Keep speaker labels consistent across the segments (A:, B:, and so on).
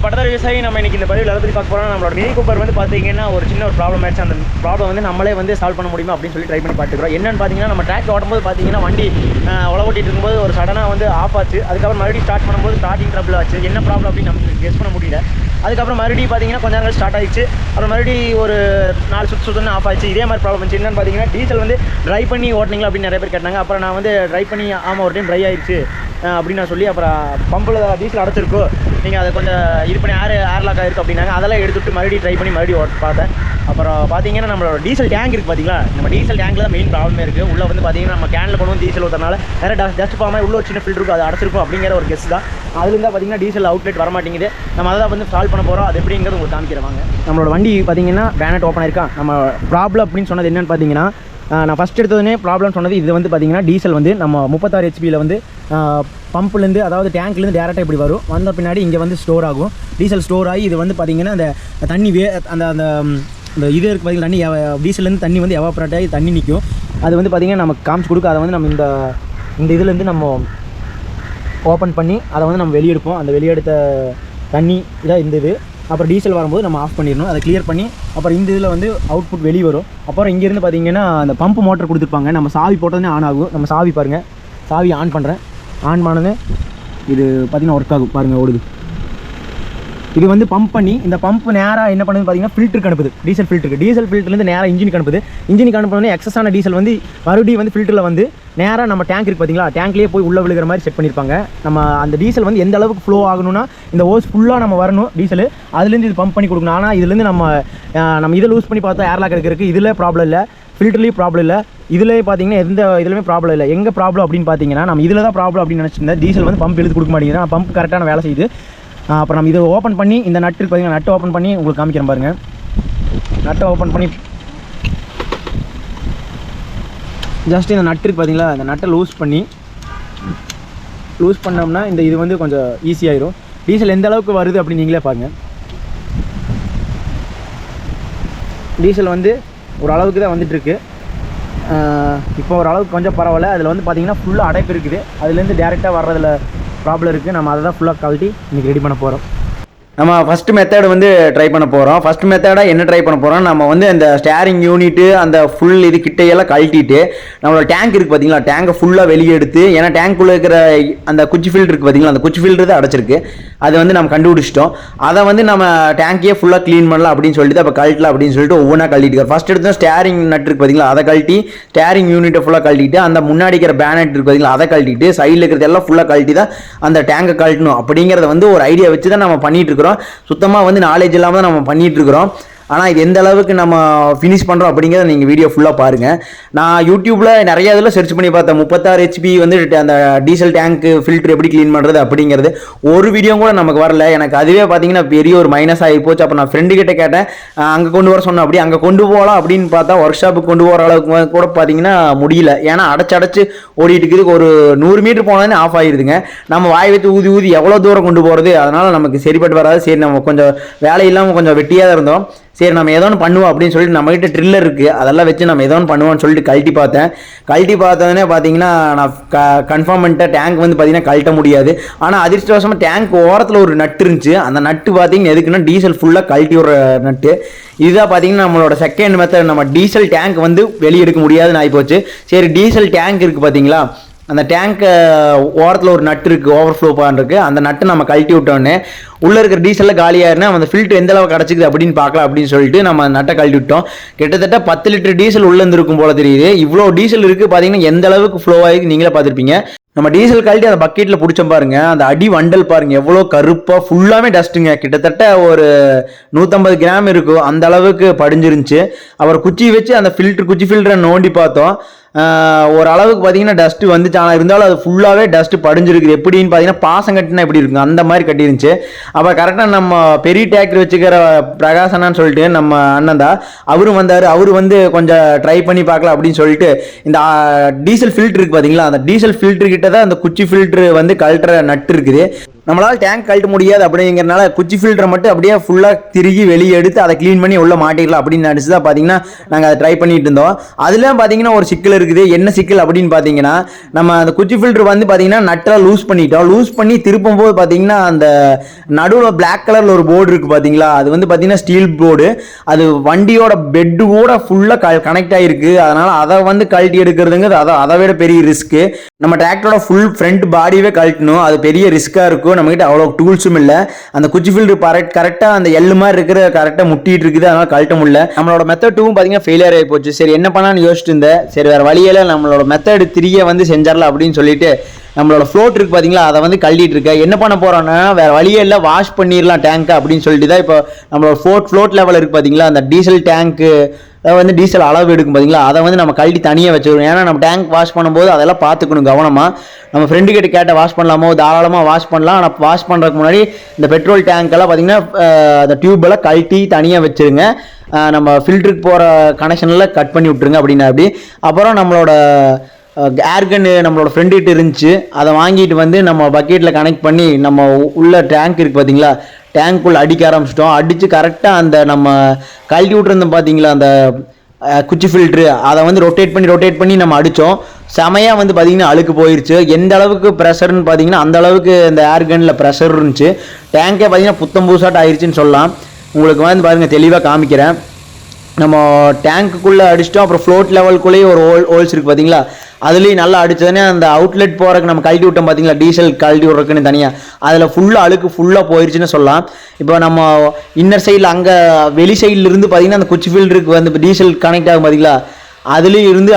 A: விவசாயி நம்ம இன்னைக்கு இந்த பதிவில் அதை பற்றி பார்க்க போகிறோம் நம்மளோட மினி கூப்பர் வந்து பார்த்தீங்கன்னா ஒரு சின்ன ஒரு ப்ராப்ளம் ஆயிடுச்சு. அந்த ப்ராப்ளம் வந்து நம்மளே வந்து சால்வ் பண்ண முடியுமா அப்படின்னு சொல்லி ட்ரை பண்ணி பார்த்துக்கிறோம். என்னன்னு பார்த்தீங்கன்னா நம்ம ட்ராக் ஓட்டும்போது பார்த்தீங்கன்னா வண்டி ஆஹ், ஓட்டிட்டு இருக்கும்போது ஒரு சடனாக வந்து ஆஃப் ஆச்சு. அதுக்கப்புறம் மறுபடியும் ஸ்டார்ட் பண்ணும்போது ஸ்டார்டிங் ட்ரபிள் ஆச்சு. என்ன ப்ராப்ளம் அப்படின்னு நமக்கு கெஸ் பண்ண முடியல. அதுக்கப்புறம் மறுபடியும் பார்த்தீங்கன்னா கொஞ்ச நேரம் ஸ்டார்ட் ஆயிடுச்சு. அப்புறம் மறுபடியும் ஒரு நாலு சுற்று சுத்தம் ஆஃப் ஆச்சு. இதே மாதிரி ப்ராப்ளம் வந்துச்சு என்னன்னு பார்த்தீங்கன்னா டீசல் வந்து ட்ரை பண்ணி ஓட்டினீங்களா அப்படின்னு நிறைய பேர் கேட்டாங்க. அப்புறம் நான் வந்து ட்ரை பண்ணி ஆமாம் ஒரு டைம் ட்ரை ஆயிடுச்சு அப்படின்னு நான் சொல்லி அப்புறம் பம்பில் டீசல் அடைச்சிருக்கோ நீங்கள் அதை கொஞ்சம் இது பண்ணி ஏர் லாக்காக இருக்குது அப்படின்னாங்க. அதெல்லாம் எடுத்துட்டு மறுபடியும் ட்ரை பண்ணி மறுபடியும் ஓட்டு பார்த்தேன். அப்புறம் பார்த்தீங்கன்னா நம்மளோட டீசல் டேங்க் இருக்குது பார்த்தீங்களா நம்ம டீசல் டேங்கில் தான் மெயின் ப்ராப்ளமே இருக்குது உள்ளே வந்து பார்த்தீங்கன்னா நம்ம கேனில் கொண்டு வந்து டீசல் ஊற்றுறதுனால நிறைய டஸ்ட் டஸ்ட் ஃபார்மாக உள்ள ஒரு சின்ன ஃபில்டர் இருக்கும். அது அடைச்சிருக்கும் அப்படிங்கிற ஒரு கெஸ் தான். அதுலேருந்து பார்த்தீங்கன்னா டீசல் அவுட்லெட் வர மாட்டேங்குது நம்ம அதை வந்து சால்வ் பண்ண போகிறோம் அது எப்படிங்கிறது உங்களுக்கு காமிக்கிறவாங்க நம்மளோட வண்டி பார்த்தீங்கன்னா பேனட் ஓப்பன் ஆயிருக்கான் நம்ம ப்ராப்ளம் அப்படின்னு சொன்னது என்னென்னு பார்த்தீங்கன்னா நான் ஃபஸ்ட் எடுத்ததுனே ப்ராப்ளம் சொன்னது இது வந்து பார்த்திங்கன்னா டீசல் வந்து நம்ம முப்பத்தாறு ஹெச்பியில் வந்து பம்ப்லேருந்து அதாவது டேங்க்லேருந்து டேரெக்டாக இப்படி வரும். வந்த பின்னாடி இங்கே வந்து ஸ்டோர் ஆகும். டீசல் ஸ்டோர் ஆகி இது வந்து பார்த்திங்கன்னா அந்த தண்ணி வே அந்த அந்த இந்த இது இருக்குது பார்த்தீங்கன்னா தண்ணி டீசல்லேருந்து தண்ணி வந்து எவாப்ரேட் ஆகி தண்ணி நிற்கும் அது வந்து பார்த்தீங்கன்னா நமக்கு காமிச்சு கொடுக்க அதை வந்து நம்ம இந்த இந்த இதுலேருந்து நம்ம ஓப்பன் பண்ணி அதை வந்து நம்ம வெளியெடுப்போம். அந்த வெளியெடுத்த தண்ணி இதாக இந்த இது. அப்புறம் டீசல் வரும்போது நம்ம ஆஃப் பண்ணிடணும். அதை கிளியர் பண்ணி அப்புறம் இந்த இதில் வந்து அவுட்புட் வெளியே வரும். அப்புறம் இங்கேருந்து பார்த்தீங்கன்னா அந்த பம்ப் மோட்டர் கொடுத்துருப்பாங்க. நம்ம சாவி போட்டோன்னே ஆன் ஆகும். நம்ம சாவி பாருங்கள் சாவி ஆன் பண்ணுறேன் ஆன் பண்ணதே இது பார்த்தீங்கன்னா ஒர்க் ஆகும். பாருங்கள் ஓடுது. இது வந்து பம்ப் பண்ணி இந்த பம்ப் நேராக என்ன பண்ணுது பார்த்தீங்கன்னா ஃபில்டருக்கு அனுப்புது டீசல் ஃபில்டருக்கு டீசல் ஃபில்டர்லேருந்து நேராக இன்ஜினுக்கு அனுப்புது இன்ஜினுக்கு அனுப்புனோடனே எக்ஸஸான டீசல் வந்து மறுபடியும் வந்து ஃபில்டரில் வந்து நேராக நம்ம டேங்க் இருக்கு பார்த்தீங்களா டேங்க்லேயே போய் உள்ள விழுகிற மாதிரி செட் பண்ணியிருப்பாங்க நம்ம அந்த டீசல் வந்து எந்த அளவுக்கு ஃப்ளோ ஆகணும்னா இந்த ஓஸ் ஃபுல்லாக நம்ம வரணும் டீசல் அதுலேருந்து இது பம்ப் பண்ணி கொடுக்கணும். ஆனால் இதுலேருந்து நம்ம நம்ம இதை லூஸ் பண்ணி பார்த்தா ஏர்லாக் எடுக்கிறதுக்கு இதில் ப்ராப்ளம் இல்லை. ஃபில்டர்லேயும் ப்ராப்ளம் இல்லை. இதுலேயே பார்த்தீங்கன்னா எந்த இதுலையுமே ப்ராப்ளம் இல்லை. எங்கே ப்ராப்ளம் அப்படின்னு பார்த்தீங்கன்னா நம்ம இதில் தான் ப்ராப்ளம் அப்படின்னு நினச்சிருந்தேன் டீசல் வந்து பம்ப் எழுதி கொடுக்க மாட்டேங்கிறேன் பம்ப் கரெக்டான வேலை செய்யுது. அப்புறம் நம்ம இதை ஓப்பன் பண்ணி இந்த நட்டு இருக்கு பார்த்தீங்கன்னா நட்டு ஓப்பன் பண்ணி உங்களுக்கு காமிக்கிறேன் பாருங்கள் நட்டை ஓப்பன் பண்ணி ஜஸ்ட் இந்த நட்டு இருக்கு பார்த்தீங்களா இந்த நட்டை லூஸ் பண்ணி லூஸ் பண்ணோம்னா இந்த இது வந்து கொஞ்சம் ஈஸியாயிரும் டீசல் எந்த அளவுக்கு வருது அப்படின்னு நீங்களே பாருங்கள் டீசல் வந்து ஒரு அளவுக்கு தான் வந்துட்டுருக்கு இப்போ ஒரு அளவுக்கு கொஞ்சம் பரவாயில்ல. அதில் வந்து பார்த்தீங்கன்னா ஃபுல்லாக அடைப்பு இருக்குது. அதுலேருந்து டேரெக்டாக வர்றதில் ப்ராப்ளம் இருக்குது நம்ம அதை தான் ஃபுல்லாக கழட்டி இன்றைக்கி ரெடி பண்ண போகிறோம்
B: நம்ம ஃபஸ்ட்டு மெத்தேடு வந்து ட்ரை பண்ண போகிறோம் ஃபஸ்ட் மெத்தடாக என்ன ட்ரை பண்ண போகிறோம் நம்ம வந்து அந்த ஸ்டேரிங் யூனிட்டு அந்த ஃபுல் இது கிட்டையெல்லாம் கழட்டிட்டு நம்மளோட டேங்க் இருக்குது பார்த்தீங்களா டேங்கை ஃபுல்லாக வெளியே எடுத்து ஏன்னா டேங்க்குள்ளே இருக்கிற அந்த குச்சி ஃபில்டர் இருக்குது பார்த்தீங்களா அந்த குச்சி ஃபில்டர் தான் அடைச்சிருக்கு. அதை வந்து நம்ம கண்டுபிடிச்சிட்டோம். அதை வந்து நம்ம டேங்கையே ஃபுல்லாக க்ளீன் பண்ணலாம் அப்படின்னு சொல்லிட்டு அப்போ கழட்டலாம் அப்படின்னு சொல்லிட்டு ஒவ்வொன்றா கழட்டிட்டு ஃபஸ்ட் எடுத்து ஸ்டேரிங் நட் இருக்குது பார்த்தீங்களா அதை கழட்டி ஸ்டேரிங் யூனிட்டை ஃபுல்லாக கழட்டிட்டு அந்த முன்னாடி இருக்கிற பேனட் இருக்குது பார்த்தீங்களா அதை கழட்டிட்டு சைடில் இருக்கிறது எல்லாம் ஃபுல்லாக கழட்டி தான் அந்த டேங்கை கழட்டணும். அப்படிங்கிறத வந்து ஒரு ஐடியா வச்சு தான் நம்ம பண்ணிட்டு இருக்கிறோம். சுத்தமாக வந்து நாலேஜ் இல்லாமல் தான் நம்ம பண்ணிட்டு இருக்கிறோம். ஆனால் இது எந்த அளவுக்கு நம்ம ஃபினிஷ் பண்ணுறோம் அப்படிங்கிறத நீங்கள் வீடியோ ஃபுல்லாக பாருங்கள் நான் யூடியூப்பில் நிறைய இதில் சர்ச் பண்ணி பார்த்தேன். முப்பத்தாறு ஹெச்பி வந்து அந்த டீசல் டேங்க்கு ஃபில்ட்ரு எப்படி க்ளீன் பண்ணுறது அப்படிங்கிறது. ஒரு வீடியோ கூட நமக்கு வரல. எனக்கு அதுவே பார்த்தீங்கன்னா பெரிய ஒரு மைனஸ் ஆகி போச்சு. அப்போ நான் ஃப்ரெண்டு கிட்ட கேட்டேன். அங்கே கொண்டு வர சொன்னேன் அப்படி அங்கே கொண்டு போகலாம் அப்படின்னு பார்த்தா ஒர்க் ஷாப்புக்கு கொண்டு போகிற அளவுக்கு கூட பார்த்தீங்கன்னா முடியல. ஏன்னா அடைச்சு அடைச்சு ஓடிட்டு இருக்குது ஒரு நூறு மீட்டர் போனோடனே ஆஃப் ஆகிடுதுங்க நம்ம வாய் வைத்து ஊதி ஊதி எவ்வளோ தூரம் கொண்டு போகிறது அதனால் நமக்கு சரிப்பட்டு வராது. சரி நம்ம கொஞ்சம் வேலை இல்லாமல் கொஞ்சம் வெட்டியாக தான் இருந்தோம். சரி நம்ம ஏதோ ஒன்று பண்ணுவோம் அப்படின்னு சொல்லிட்டு நம்மகிட்ட ட்ரில்லர் இருக்குது அதெல்லாம் வச்சு நம்ம ஏதோ ஒன்று பண்ணுவோம்னு சொல்லிட்டு கழட்டி பார்த்தேன். கழட்டி பார்த்தோன்னே பார்த்தீங்கன்னா நான் க கன்ஃபார்ம் பண்ணிட்டேன். டேங்க் வந்து பார்த்தீங்கன்னா கழட்ட முடியாது. ஆனால் அதிர்ஷ்டவசமாக டேங்க் ஓரத்தில் ஒரு நட்டு இருந்துச்சு. அந்த நட்டு பார்த்தீங்கன்னா எதுக்குன்னா டீசல் ஃபுல்லாக கழட்டி விடுற நட்டு. இதுதான் பார்த்தீங்கன்னா நம்மளோட செகண்ட் மெத்தட் நம்ம டீசல் டேங்க் வந்து வெளியே எடுக்க முடியாதுன்னு ஆகிப்போச்சு சரி டீசல் டேங்க் இருக்குது பார்த்தீங்களா? அந்த டேங்க்கு ஓரத்தில் ஒரு நட்டு இருக்குது ஓவர்ஃப்ளோ பண்ணுறதுக்கு அந்த நட்டை நம்ம கழட்டி விட்டோன்னே உள்ளே இருக்கிற டீசலில் காலியாயிருந்தா அந்த ஃபில்டர் எந்த அளவு கிடச்சிக்குது அப்படின்னு பார்க்கலாம் அப்படின்னு சொல்லிட்டு நம்ம அந்த நட்டை கழட்டி விட்டோம். கிட்டத்தட்ட பத்து லிட்டர் டீசல் உள்ளே இருந்திருக்கும் போல தெரியுது. இவ்வளோ டீசல் இருக்குது பார்த்தீங்கன்னா எந்த அளவுக்கு ஃப்ளோ ஆகி நீங்களே பார்த்துருப்பீங்க. நம்ம டீசல் கழட்டி அந்த பக்கெட்டில் பிடிச்சோம் பாருங்க. அந்த அடி வண்டல் பாருங்க எவ்வளோ கருப்பாக ஃபுல்லாமே டஸ்ட்டுங்க கிட்டத்தட்ட ஒரு நூற்றம்பது கிராம் இருக்கும். அந்த அளவுக்கு படிஞ்சிருந்துச்சு. அப்புறம் குச்சி வச்சு அந்த ஃபில்டர் குச்சி ஃபில்டரை நோண்டி பார்த்தோம். ஒரு அளவுக்கு பார்த்தீங்கன்னா டஸ்ட்டு வந்துச்சு. ஆனால் இருந்தாலும் அது ஃபுல்லாகவே டஸ்ட்டு படிஞ்சிருக்குது. எப்படின்னு பார்த்தீங்கன்னா பாசம் கட்டினா எப்படி இருக்கும்? அந்த மாதிரி கட்டிருந்துச்சு. அப்போ கரெக்டாக நம்ம பெரிய டேக்கர் வச்சுக்கிற பிரகாசனான்னு சொல்லிட்டு நம்ம அண்ணன் தான். அவரும் வந்தார். அவர் வந்து கொஞ்சம் ட்ரை பண்ணி பார்க்கலாம் அப்படின்னு சொல்லிட்டு இந்த டீசல் ஃபில்ட்ருக்கு பார்த்தீங்களா? அந்த டீசல் ஃபில்ட்ரு கிட்ட தான் அந்த குச்சி ஃபில்ட்ரு வந்து கழட்டுற நட்டு இருக்குது. நம்மளால் டேங்க் கழட்ட முடியாது அப்படிங்கிறனால குச்சி ஃபில்டரை மட்டும் அப்படியே ஃபுல்லாக திருகி வெளியே எடுத்து அதை க்ளீன் பண்ணி உள்ளே மாட்டிடலாம் அப்படின்னு நினச்சி தான் பார்த்தீங்கன்னா நாங்கள் அதை ட்ரை பண்ணிட்டு இருந்தோம். அதில் பார்த்தீங்கன்னா ஒரு சிக்கல் இருக்குது. என்ன சிக்கல் அப்படின்னு பார்த்தீங்கன்னா நம்ம அந்த குச்சி ஃபில்டர் வந்து பார்த்தீங்கன்னா நட்டெல்லாம் லூஸ் பண்ணிட்டோம். லூஸ் பண்ணி திருப்பும் போது பார்த்தீங்கன்னா அந்த நடுவில் பிளாக் கலரில் ஒரு போர்டு இருக்குது பார்த்தீங்களா அது வந்து பார்த்தீங்கன்னா ஸ்டீல் போர்டு அது வண்டியோட பெட்டு கூட ஃபுல்லாக கனெக்ட் ஆகிருக்கு அதனால் அதை வந்து கழட்டி எடுக்கிறதுங்கிறது அதை அதை விட பெரிய ரிஸ்க்கு நம்ம டிராக்டரோட ஃபுல் ஃப்ரண்ட் பாடியவே கழட்டணும். அது பெரிய ரிஸ்க்காக இருக்கும். நம்மகிட்ட அவ்வளோ டூல்ஸும் இல்லை. அந்த குச்சி ஃபீல்டு கரெக்ட் கரெக்டாக அந்த எள்ளு மாதிரி இருக்கிற கரெக்டாக முட்டிட்டு இருக்குது. அதனால் கழட்ட முடியல. நம்மளோட மெத்தட் டூவும் பார்த்தீங்கன்னா ஃபெயிலியர் ஆகி போச்சு. சரி என்ன பண்ணலாம்னு யோசிச்சுட்டு இருந்தேன். சரி வேறு வழியில் நம்மளோட மெத்தட் திரிய வந்து செஞ்சிடலாம் அப்படின்னு சொல்லிட்டு நம்மளோட ஃப்ளோட் இருக்கு பாத்தீங்களா? அதை வந்து கழட்டிட்டு இருக்கேன். என்ன பண்ண போறோம்னா வேற வழியே இல்லை. வாஷ் பண்ணிடலாம் டேங்க் அப்படின்னு சொல்லிட்டு தான் இப்போ நம்மளோட ஃபோர்ட் ஃப்ளோட் லெவல் இருக்கு பார்த்தீங்களா அந்த டீசல் டேங்க்கு வந்து டீசல் அளவு எடுக்கும் பார்த்தீங்களா அதை வந்து நம்ம கழட்டி தனியாக வச்சுருவோம் ஏன்னா நம்ம டேங்க் வாஷ் பண்ணும்போது அதெல்லாம் பார்த்துக்கணும் கவனமாக நம்ம ஃப்ரெண்டு கிட்ட கேட்ட வாஷ் பண்ணலாமோ? தாராளமாக வாஷ் பண்ணலாம். ஆனால் வாஷ் பண்ணுறதுக்கு முன்னாடி இந்த பெட்ரோல் டேங்க்கெல்லாம் பார்த்தீங்கன்னா அந்த டியூப்பெல்லாம் கழட்டி தனியாக வச்சுருங்க. நம்ம ஃபில்டருக்கு போகிற கனெக்ஷனில் கட் பண்ணி விட்டுருங்க அப்படின்னா அப்படி. அப்புறம் நம்மளோட ஏர்கன்னு நம்மளோட ஃப்ரெண்டுகிட்ட இருந்துச்சு. அதை வாங்கிட்டு வந்து நம்ம பக்கெட்டில் கனெக்ட் பண்ணி நம்ம உ- உள்ள டேங்க் இருக்குது பார்த்தீங்களா டேங்க்குள்ளே அடிக்க ஆரம்பிச்சிட்டோம். அடித்து கரெக்டாக அந்த நம்ம கழட்டி விட்டுருந்தோம் பார்த்தீங்களா அந்த குச்சி ஃபில்ட்ரு அதை வந்து ரொட்டேட் பண்ணி ரொட்டேட் பண்ணி நம்ம அடித்தோம் செமையாக வந்து பார்த்திங்கன்னா அழுக்கு போயிடுச்சு எந்த அளவுக்கு ப்ரெஷர்னு பார்த்தீங்கன்னா அந்த அளவுக்கு இந்த ஏர்கனில் ப்ரெஷர் இருந்துச்சு. டேங்கே பார்த்தீங்கன்னா புத்தம் புதுசாட்டு ஆயிடுச்சுன்னு சொல்லலாம். உங்களுக்கு வந்து பாருங்கள் தெளிவாக காமிக்கிறேன். நம்ம டேங்க்குள்ளே அடிச்சிட்டோம் அப்புறம் ஃப்ளோட் லெவல்குள்ளேயே ஒரு ஹோல் ஹோல்ஸ் இருக்குது பார்த்தீங்களா அதுலேயும் நல்லா அடித்ததுனே அந்த அவுட்லெட் போகிறக்கு நம்ம கழட்டி விட்டோம் பார்த்தீங்களா டீசல் கழட்டி விட்றதுக்குன்னு தனியாக அதில் ஃபுல்லாக அழுக்கு ஃபுல்லாக போயிடுச்சுன்னு சொல்லலாம். இப்போ நம்ம இன்னர் சைடில் அங்கே வெளி சைடில் இருந்து பார்த்தீங்கன்னா அந்த குச்சி ஃபீல்டுக்கு வந்து இப்போ டீசல் கனெக்ட் ஆகும் பார்த்தீங்களா அதுலேயும் இருந்து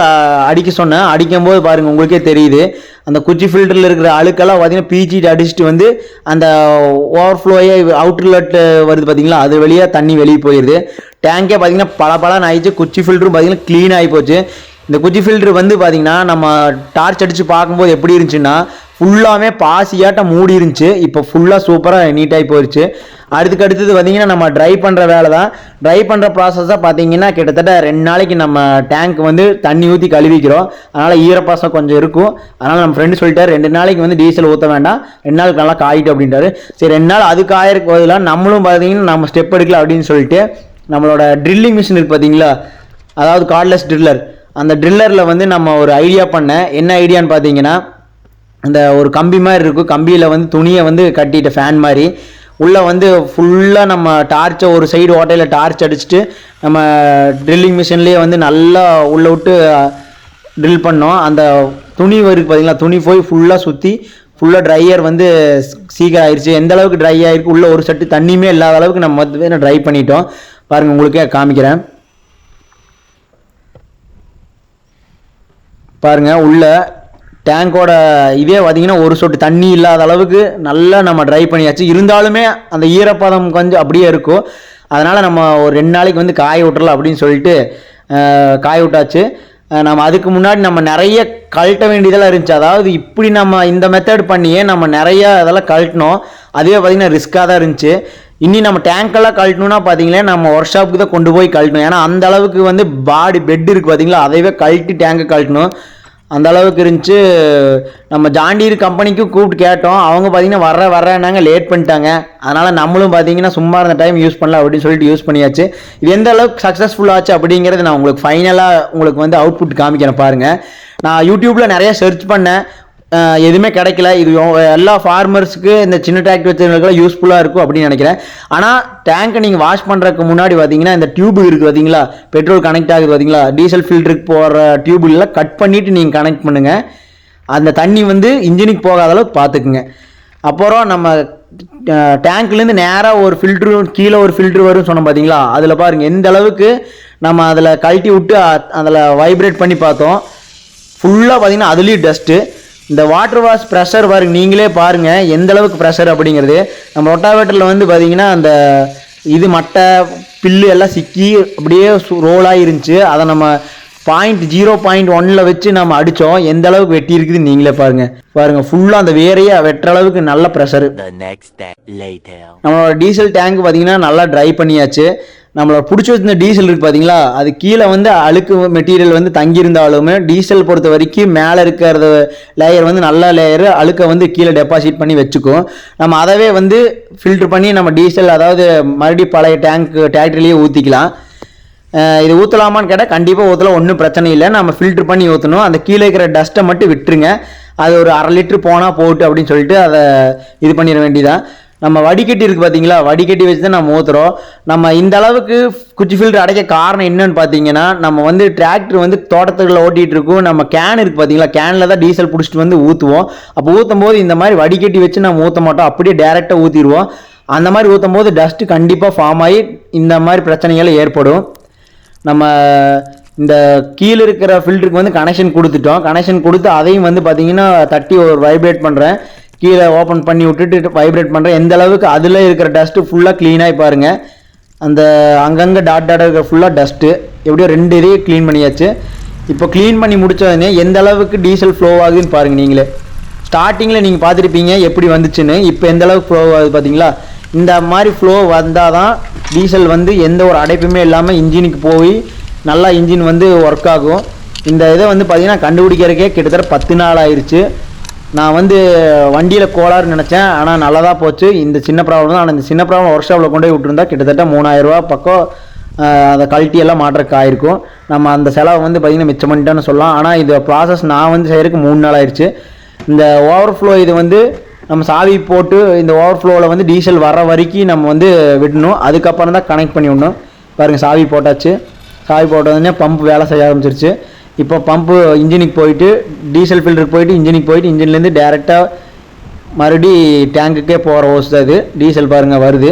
B: அடிக்க சொன்னேன் அடிக்கும்போது பாருங்கள் உங்களுக்கே தெரியுது. அந்த குச்சி ஃபில்டரில் இருக்கிற அழுக்கெல்லாம் பார்த்தீங்கன்னா பீச்சிட்டு அடிச்சுட்டு வந்து அந்த ஓவர்ஃப்ளோயே அவுட்லெட் வருது பார்த்தீங்களா அது வழியாக தண்ணி வெளியே போயிடுது டேங்கே பார்த்தீங்கன்னா பல பலன்னு ஆயிடுச்சு. குச்சி ஃபில்டரும் பார்த்தீங்கன்னா க்ளீன் ஆகி போச்சு. இந்த குச்சி ஃபில்டர் வந்து பார்த்தீங்கன்னா நம்ம டார்ச் அடித்து பார்க்கும்போது எப்படி இருந்துச்சுன்னா ஃபுல்லாமே பாசியாட்டம் மூடி இருந்துச்சு இப்போ ஃபுல்லாக சூப்பராக நீட்டாகி போயிடுச்சு அடுத்துக்கு அடுத்தது பார்த்திங்கன்னா நம்ம ட்ரை பண்ணுற வேலை தான் ட்ரை பண்ணுற ப்ராசஸாக பார்த்தீங்கன்னா கிட்டத்தட்ட ரெண்டு நாளைக்கு நம்ம டேங்க் வந்து தண்ணி ஊற்றி கழுவிக்கிறோம். அதனால் ஈரப்பாசம் கொஞ்சம் இருக்கும். அதனால் நம்ம ஃப்ரெண்டு சொல்லிட்டார் ரெண்டு நாளைக்கு வந்து டீசல் ஊற்ற வேண்டாம். ரெண்டு நாளுக்கு நல்லா காயிட்டு அப்படின்ட்டாரு. சரி ரெண்டு நாள் அது காயறதுக்கு பதிலாக நம்மளும் பார்த்தீங்கன்னா நம்ம ஸ்டெப் எடுக்கல அப்படின்னு சொல்லிட்டு நம்மளோட ட்ரில்லிங் மிஷின் இருக்குது பார்த்தீங்களா அதாவது கார்ட்லெஸ் ட்ரில்லர் அந்த ட்ரில்லரில் வந்து நம்ம ஒரு ஐடியா பண்ணேன். என்ன ஐடியான்னு பார்த்தீங்கன்னா அந்த ஒரு கம்பி மாதிரி இருக்கும். கம்பியில் வந்து துணியை வந்து கட்டிட்ட ஃபேன் மாதிரி. உள்ளே வந்து ஃபுல்லாக நம்ம டார்ச்சை ஒரு சைடு ஓட்டையில் டார்ச் அடிச்சுட்டு நம்ம ட்ரில்லிங் மிஷின்லேயே வந்து நல்லா உள்ளே விட்டு ட்ரில் பண்ணோம். அந்த துணி இருக்குது பார்த்தீங்களா துணி போய் ஃபுல்லாக சுற்றி ஃபுல்லாக ட்ரையர் வந்து சீக்கிரம் ஆயிடுச்சு எந்த அளவுக்கு ட்ரை ஆயிருக்கு? உள்ளே ஒரு சட்டு தண்ணியுமே இல்லாத அளவுக்கு நம்ம வந்து ட்ரை பண்ணிட்டோம். பாருங்கள் உங்களுக்கே காமிக்கிறேன். பாருங்க உள்ளே டேங்கோட இதே பார்த்தீங்கன்னா ஒரு சொட்டு தண்ணி இல்லாத அளவுக்கு நல்லா நம்ம ட்ரை பண்ணியாச்சு. இருந்தாலுமே அந்த ஈரப்பதம் கொஞ்சம் அப்படியே இருக்கும். அதனால் நம்ம ஒரு ரெண்டு நாளைக்கு வந்து காய விட்டுறலாம் அப்படின்னு சொல்லிட்டு காய விட்டாச்சு. நம்ம அதுக்கு முன்னாடி நம்ம நிறைய கழட்ட வேண்டியதெல்லாம் இருந்துச்சு. அதாவது இப்படி நம்ம இந்த மெத்தட் பண்ணியே நம்ம நிறைய அதெல்லாம் கழட்டினோம். அதுவே பார்த்திங்கன்னா ரிஸ்க்காக தான் இருந்துச்சு. இனி நம்ம டேங்க்கெல்லாம் கழட்டணும்னா பார்த்தீங்களா நம்ம ஒர்க் ஷாப்புக்கு தான் கொண்டு போய் கழட்டணும். ஏன்னா அந்த அளவுக்கு வந்து பாடி பெட் இருக்குது பார்த்தீங்களா அதையவே கழட்டி டேங்கை கழட்டணும். அந்த அளவுக்கு இருந்துச்சு. நம்ம ஜாண்டீர் கம்பெனிக்கும் கூப்பிட்டு கேட்டோம். அவங்க பார்த்தீங்கன்னா வர வரேன்னாங்க லேட் பண்ணிட்டாங்க. அதனால் நம்மளும் பார்த்தீங்கன்னா சும்மா இருந்த டைம் யூஸ் பண்ணல அப்படின்னு சொல்லிட்டு யூஸ் பண்ணியாச்சு. இது எந்த அளவுக்கு சக்ஸஸ்ஃபுல் ஆச்சு அப்படிங்கிறது நான் உங்களுக்கு ஃபைனலாக உங்களுக்கு வந்து அவுட்புட் காமிக்கிறேன் பாருங்கள் நான் யூடியூப்பில் நிறைய சர்ச் பண்ணேன். எதுவுமே கிடைக்கல. இது எல்லா ஃபார்மர்ஸுக்கு இந்த சின்ன டேங்க் வச்சவங்களுக்குலாம் யூஸ்ஃபுல்லாக இருக்கும் அப்படின்னு நினைக்கிறேன். ஆனால் டேங்க்கை நீங்கள் வாஷ் பண்ணுறதுக்கு முன்னாடி பார்த்தீங்கன்னா இந்த டியூப் இருக்குது பார்த்தீங்களா பெட்ரோல் கனெக்ட் ஆகுது பார்த்தீங்களா டீசல் ஃபில்டருக்கு போகிற டியூப்லாம் கட் பண்ணிவிட்டு நீங்கள் கனெக்ட் பண்ணுங்கள் அந்த தண்ணி வந்து இன்ஜினுக்கு போகாத அளவுக்கு பார்த்துக்குங்க அப்புறம் நம்ம டேங்க்லேருந்து நேராக ஒரு ஃபில்ட்ரு கீழே ஒரு ஃபில்ட்ரு வரும்னு சொன்னோம் பார்த்தீங்களா அதில் பாருங்கள் எந்த அளவுக்கு நம்ம அதில் கழட்டி விட்டு அதில் வைப்ரேட் பண்ணி பார்த்தோம். ஃபுல்லாக பார்த்தீங்கன்னா அதுலேயும் டஸ்ட்டு இந்த வாட்டர் வாஷ் ப்ரெஷர் பாருங்க நீங்களே பாருங்கள் எந்த அளவுக்கு ப்ரெஷர் அப்படிங்கிறது. நம்ம ரொட்டாவேட்டரில் வந்து பார்த்தீங்கன்னா அந்த இது மட்டை பில்லு எல்லாம் சிக்கி அப்படியே ரோலாக இருந்துச்சு அதை நம்ம பாயிண்ட் ஜீரோ பாயிண்ட் ஒன்னில் வச்சு நம்ம அடித்தோம் எந்த அளவுக்கு வெட்டி இருக்குதுன்னு நீங்களே பாருங்கள் பாருங்கள் ஃபுல்லாக அந்த வேரையே வெட்டுற அளவுக்கு நல்ல ப்ரெஷரு. நம்மளோட டீசல் டேங்க் பார்த்தீங்கன்னா நல்லா ட்ரை பண்ணியாச்சு. நம்மளை பிடிச்சி வச்சிருந்த டீசல் இருக்குது பார்த்தீங்களா அது கீழே வந்து அழுக்கு மெட்டீரியல் வந்து தங்கியிருந்தாலுமே டீசல் பொறுத்த வரைக்கும் மேலே இருக்கிறத லேயர் வந்து நல்ல லேயர் அழுக்கை வந்து கீழே டெபாசிட் பண்ணி வச்சுக்கும். நம்ம அதவே வந்து ஃபில்டர் பண்ணி நம்ம டீசல் அதாவது மறுபடியும் பழைய டேங்க் டேக்டரிலேயே ஊற்றிக்கலாம் இது ஊற்றலாமான்னு கேட்டால் கண்டிப்பாக ஊற்றலாம் ஒன்றும் பிரச்சனை இல்லை. நம்ம ஃபில்டர் பண்ணி ஊற்றணும் அந்த கீழே இருக்கிற டஸ்ட்டை மட்டும் விட்டுருங்க. அது ஒரு அரை லிட்டர் போனால் போட்டு அப்படின்னு சொல்லிட்டு அதை இது பண்ணிட வேண்டியதான் நம்ம வடிகட்டி இருக்குது பார்த்தீங்களா வடிகட்டி வச்சு தான் நம்ம ஊற்றுறோம் நம்ம இந்த அளவுக்கு குச்சி ஃபில்டர் அடைக்க காரணம் என்னன்னு பார்த்தீங்கன்னா நம்ம வந்து டிராக்டர் வந்து தோட்டத்துக்குள்ள ஓட்டிகிட்டு இருக்கோம். நம்ம கேன் இருக்குது பார்த்தீங்களா கேனில் தான் டீசல் பிடிச்சிட்டு வந்து ஊற்றுவோம் அப்போ ஊற்றும் போது இந்த மாதிரி வடிகட்டி வச்சு நம்ம ஊற்ற மாட்டோம். அப்படியே டேரெக்டாக ஊற்றிடுவோம் அந்த மாதிரி ஊற்றும் போது டஸ்ட்டு கண்டிப்பாக ஃபார்ம் ஆகி இந்த மாதிரி பிரச்சனைகள் ஏற்படும். நம்ம இந்த கீழே இருக்கிற ஃபில்டருக்கு வந்து கனெக்ஷன் கொடுத்துட்டோம். கனெக்ஷன் கொடுத்து அதையும் வந்து பார்த்தீங்கன்னா தட்டி ஒரு வைப்ரேட் பண்ணுறேன் கீழே ஓப்பன் பண்ணி விட்டுட்டு வைப்ரேட் பண்ணுறேன் எந்த அளவுக்கு அதில் இருக்கிற டஸ்ட்டு ஃபுல்லாக க்ளீனாகி பாருங்கள் அந்த அங்கங்கே டாட் டாட் இருக்கிற ஃபுல்லாக டஸ்ட்டு எப்படியோ ரெண்டு இதையும் க்ளீன் பண்ணியாச்சு. இப்போ க்ளீன் பண்ணி முடிச்சோடனே எந்த அளவுக்கு டீசல் ஃப்ளோ ஆகுதுன்னு பாருங்கள் நீங்களே. ஸ்டார்டிங்கில் நீங்கள் பார்த்துருப்பீங்க எப்படி வந்துச்சுன்னு. இப்போ எந்த அளவுக்கு ஃப்ளோ ஆகுது பார்த்தீங்களா? இந்த மாதிரி ஃப்ளோ வந்தால் தான் டீசல் வந்து எந்த ஒரு அடைப்புமே இல்லாமல் இன்ஜினுக்கு போய் நல்லா இன்ஜின் வந்து ஒர்க் ஆகும். இந்த இதை வந்து பார்த்திங்கன்னா கண்டுபிடிக்கிறதுக்கே கிட்டத்தட்ட பத்து நாள் ஆயிடுச்சு நான் வந்து வண்டியில் கோளாறு நினச்சேன். ஆனால் நல்லதாக போச்சு. இந்த சின்ன ப்ராப்ளம் தான். ஆனால் இந்த சின்ன ப்ராப்ளம் ஒர்க் ஷாப்பில் கொண்டு போய் விட்டுருந்தா கிட்டத்தட்ட மூணாயிரரூவா பக்கம் அந்த அதை கழட்டி எல்லாம் மாட்டுறக்கு ஆயிருக்கும். நம்ம அந்த செலவை வந்து பார்த்திங்கன்னா மிச்சம் பண்ணிட்டோன்னு சொல்லலாம். ஆனால் இது ப்ராசஸ் நான் வந்து செய்கிறதுக்கு மூணு நாள் ஆயிடுச்சு இந்த ஓவர்ஃப்ளோ இது வந்து நம்ம சாவி போட்டு இந்த ஓவர்ஃப்ளோவில் வந்து டீசல் வர வரைக்கும் நம்ம வந்து விடணும். அதுக்கப்புறம் தான் கனெக்ட் பண்ணி விடணும். பாருங்கள் சாவி போட்டாச்சு. சாவி போட்டதுனே பம்ப் வேலை செய்ய ஆரம்பிச்சிருச்சு. இப்போ பம்பு இன்ஜினுக்கு போயிட்டு டீசல் ஃபில்டருக்கு போயிட்டு இன்ஜினுக்கு போயிட்டு இன்ஜின்லேருந்து டேரெக்டாக மறுபடி டேங்குக்கே போகிற ஓஸ் தான் இது டீசல் பாருங்கள் வருது.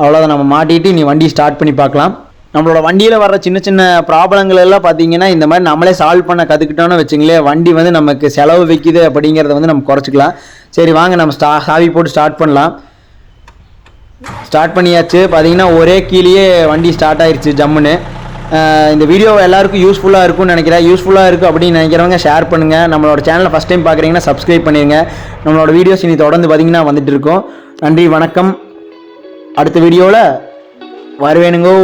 B: அவ்வளோதான் நம்ம மாட்டிட்டு நீ வண்டி ஸ்டார்ட் பண்ணி பார்க்கலாம். நம்மளோட வண்டியில் வர்ற சின்ன சின்ன ப்ராப்ளங்கள் எல்லாம் பார்த்தீங்கன்னா இந்த மாதிரி நம்மளே சால்வ் பண்ண கற்றுக்கிட்டோன்னு வச்சுங்களேன் வண்டி வந்து நமக்கு செலவு வைக்குது அப்படிங்கிறத வந்து நம்ம குறைச்சிக்கலாம். சரி வாங்க. நம்ம ஸ்டா சாவி போட்டு ஸ்டார்ட் பண்ணலாம். ஸ்டார்ட் பண்ணியாச்சு. பார்த்தீங்கன்னா ஒரே கீழேயே வண்டி ஸ்டார்ட் ஆயிடுச்சு ஜம்முன்னு. இந்த வீடியோ எல்லாருக்கும் யூஸ்ஃபுல்லாக இருக்கும்னு நினைக்கிறேன். யூஸ்ஃபுல்லாக இருக்கும் அப்படின்னு நினைக்கிறவங்க ஷேர் பண்ணுங்கள் நம்மளோட சேனலை ஃபஸ்ட் டைம் பார்க்குறீங்கன்னா சப்ஸ்கிரைப் பண்ணிடுங்க நம்மளோட வீடியோஸ் இனி தொடர்ந்து பார்த்தீங்கன்னா வந்துட்டு இருக்கோம். நன்றி வணக்கம். அடுத்த வீடியோவில் வருவேனுங்கோ.